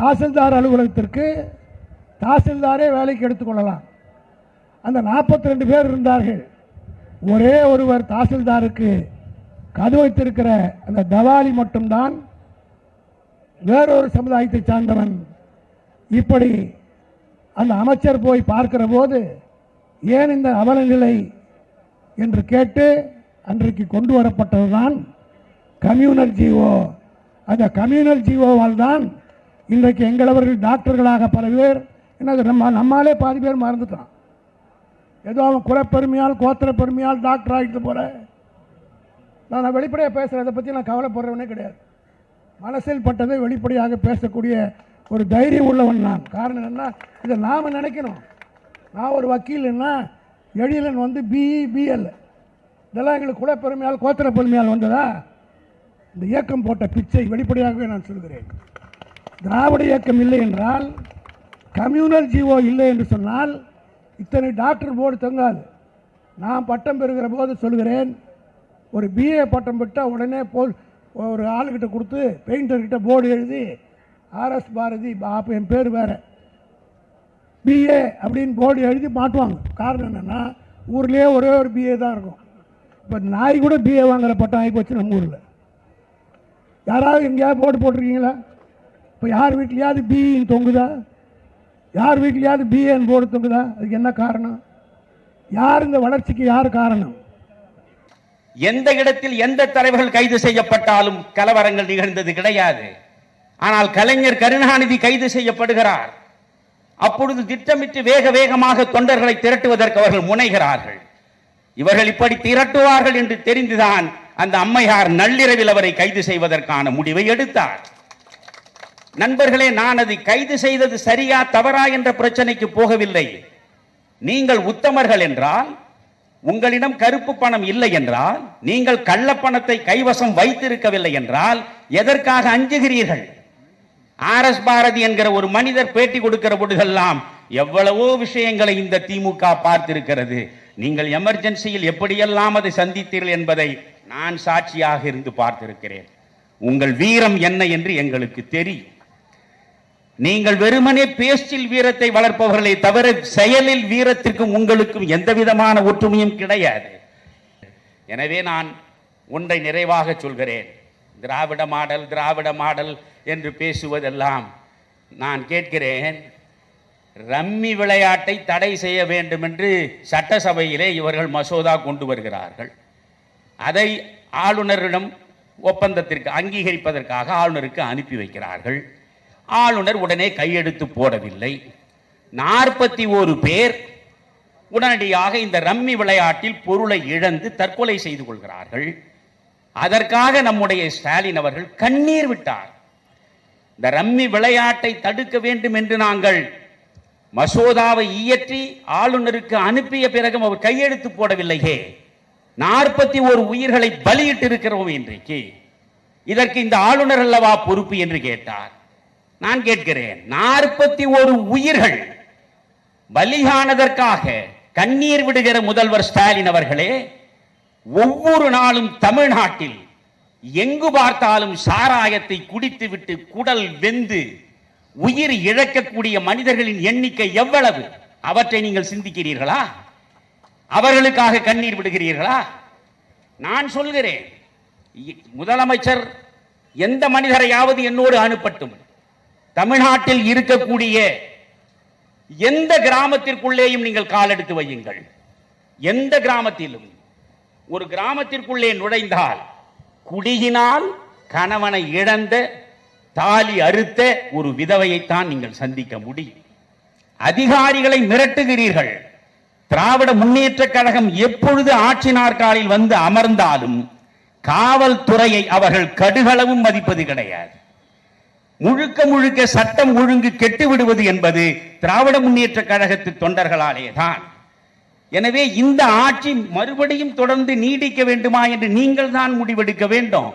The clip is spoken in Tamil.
தாசில்தார் அலுவலகத்திற்கு தாசில்தாரே வேலைக்கு எடுத்துக்கொள்ளலாம் அந்த நாற்பத்தி ரெண்டு பேர் இருந்தார்கள். ஒரே ஒருவர் தாசில்தாருக்கு கது வைத்திருக்கிற அந்த தவாலி மட்டும்தான் வேறொரு சமுதாயத்தை சார்ந்தவன். இப்படி அந்த அமைச்சர் போய் பார்க்கிற போது ஏன் இந்த அவலநிலை என்று கேட்டு அன்றைக்கு கொண்டு வரப்பட்டதுதான் கம்யூனல் ஜீவோ அந்த கம்யூனல் ஜீவோவால் தான் இன்றைக்கு எங்களவர்கள் டாக்டர்களாக பல பேர் என்னது நம்ம நம்மாலே பாதி பேர் மறந்துட்டான். ஏதோ அவன் குலப்பெருமையால் கோத்திர பெருமையால் டாக்டர் ஆகிட்டு போகிற நான் வெளிப்படையாக பேசுகிறேன் அதை பற்றி நான் கவலைப்படுறவனே கிடையாது. மனசில் பட்டதை வெளிப்படையாக பேசக்கூடிய ஒரு தைரியம் உள்ளவன் நான். காரணம் என்ன இதை நாம் நினைக்கணும். நான் ஒரு வக்கீல்னா எழிலன் வந்து பிஇ பிஎல் இதெல்லாம் எங்களுக்கு குலப்பெருமையால் கோத்திர பெருமையால் வந்ததா? இந்த இயக்கம் போட்ட பிச்சை வெளிப்படையாகவே நான் சொல்கிறேன். திராவிட இயக்கம் இல்லை என்றால் கம்யூனல் ஜீவோ இல்லை என்று சொன்னால் இத்தனை டாக்டர் போர்டு தங்காது. நான் பட்டம் பெறுகிற போது சொல்கிறேன் ஒரு பிஏ பட்டம் பெற்றால் உடனே போல் ஒரு ஆளுக்கிட்ட கொடுத்து பெயிண்டர்கிட்ட போர்டு எழுதி ஆர்எஸ் பாரதி அப்போ என் பேர் வேறு. பிஏ அப்படின்னு போர்டு எழுதி மாட்டுவாங்க. காரணம் என்னென்னா ஊர்லேயே ஒரே ஒரு பிஏ தான் இருக்கும். இப்போ நாய் கூட பிஏ வாங்குகிற பட்டம் ஆகி போச்சு நம்ம ஊரில். யாராவது எங்கேயாவது போர்டு போட்டிருக்கீங்களா? இப்போ யார் வீட்லையாவது பிஇன்னு தொங்குதா? யார் வீட்லையாவது பிஏன்னு போர்டு தொங்குதா? அதுக்கு என்ன காரணம்? யார் இந்த வளர்ச்சிக்கு யார் காரணம்? எந்த இடத்தில் எந்த தலைவர்கள் கைது செய்யப்பட்டாலும் கலவரங்கள் நிகழ்ந்தது கிடையாது. ஆனால் கலைஞர் கருணாநிதி கைது செய்யப்படுகிறார். அப்பொழுது திட்டமிட்டு வேக வேகமாக தொண்டர்களை திரட்டுவதற்கு அவர்கள் முனைகிறார்கள். இவர்கள் இப்படி திரட்டுவார்கள் என்று தெரிந்துதான் அந்த அம்மையார் நள்ளிரவில் அவரை கைது செய்வதற்கான முடிவை எடுத்தார். நண்பர்களே நான் அதை கைது செய்தது சரியா தவறா என்ற பிரச்சனைக்கு போகவில்லை. நீங்கள் உத்தமர்கள் என்றால் உங்களிடம் கருப்பு பணம் இல்லை என்றால் நீங்கள் கள்ளப்பணத்தை கைவசம் வைத்திருக்கவில்லை என்றால் எதற்காக அஞ்சுகிறீர்கள்? ஆர் எஸ் பாரதி என்கிற ஒரு மனிதர் பேட்டி கொடுக்கிற பொழுதெல்லாம் எவ்வளவோ விஷயங்களை இந்த திமுக பார்த்திருக்கிறது. நீங்கள் எமர்ஜென்சியில் எப்படியெல்லாம் அதை சந்தித்தீர்கள் என்பதை நான் சாட்சியாக இருந்து பார்த்திருக்கிறேன். உங்கள் வீரம் என்ன என்று எங்களுக்கு தெரியும். நீங்கள் வெறுமனே பேச்சில் வீரத்தை வளர்ப்பவர்களை தவிர செயலில் வீரத்திற்கும் உங்களுக்கும் எந்த விதமான ஒற்றுமையும் கிடையாது. எனவே நான் ஒன்றை நிறைவாக சொல்கிறேன். திராவிட மாடல் திராவிட மாடல் என்று பேசுவதெல்லாம் நான் கேட்கிறேன். ரம்மி விளையாட்டை தடை செய்ய வேண்டும் என்று சட்டசபையிலே இவர்கள் மசோதா கொண்டு வருகிறார்கள். அதை ஆளுநரிடம் ஒப்பந்தத்திற்கு அங்கீகரிப்பதற்காக ஆளுநருக்கு அனுப்பி வைக்கிறார்கள். ஆளுநர் உடனே கையெழுத்து போடவில்லை. நாற்பத்தி ஒரு பேர் உடனடியாக இந்த ரம்மி விளையாட்டில் பொருளை இழந்து தற்கொலை செய்து கொள்கிறார்கள். அதற்காக நம்முடைய ஸ்டாலின் அவர்கள் கண்ணீர் விட்டார். இந்த ரம்மி விளையாட்டை தடுக்க வேண்டும் என்று நாங்கள் மசோதாவை இயற்றி ஆளுநருக்கு அனுப்பிய பிறகும் அவர் கையெழுத்து போடவில்லையே. நாற்பத்தி ஒரு உயிர்களை பலியிட்டு இருக்கிறோம் இன்றைக்கு. இதற்கு இந்த ஆளுநர் அல்லவா பொறுப்பு என்று கேட்டார். நான் கேட்கிறேன். நாற்பத்தி ஒரு உயிர்கள் பலியானதற்காக கண்ணீர் விடுகிற முதல்வர் ஸ்டாலின் அவர்களே ஒவ்வொரு நாளும் தமிழ்நாட்டில் எங்கு பார்த்தாலும் சாராயத்தை குடித்துவிட்டு குடல் வெந்து உயிர் இழக்கக்கூடிய மனிதர்களின் எண்ணிக்கை எவ்வளவு? அவற்றை நீங்கள் சிந்திக்கிறீர்களா? அவர்களுக்காக கண்ணீர் விடுகிறீர்களா? நான் சொல்கிறேன். முதலமைச்சர் எந்த மனிதரையாவது என்னோடு அனுப்பட்டும். தமிழ்நாட்டில் இருக்கக்கூடிய எந்த கிராமத்திற்குள்ளேயும் நீங்கள் காலெடுத்து வையுங்கள். எந்த கிராமத்திலும். ஒரு கிராமத்திற்குள்ளே நுழைந்தால் குடியினால் கணவனை இழந்த தாலி அறுத்த ஒரு விதவையைத்தான் நீங்கள் சந்திக்க முடியும். அதிகாரிகளை மிரட்டுகிறீர்கள். திராவிட முன்னேற்ற கழகம் எப்பொழுது ஆட்சி நாற்காலில் வந்து அமர்ந்தாலும் காவல்துறையை அவர்கள் கடுகளவும் மதிப்பது கிடையாது. முழுக்க முழுக்க சட்டம் ஒழுங்கு கெட்டு விடுவது என்பது திராவிட முன்னேற்ற கழகத்து தொண்டர்களாலே தான் எனவே இந்த ஆட்சி மறுபடியும் தொடர்ந்து நீடிக்க வேண்டுமா என்று நீங்கள் தான் முடிவெடுக்க வேண்டும்.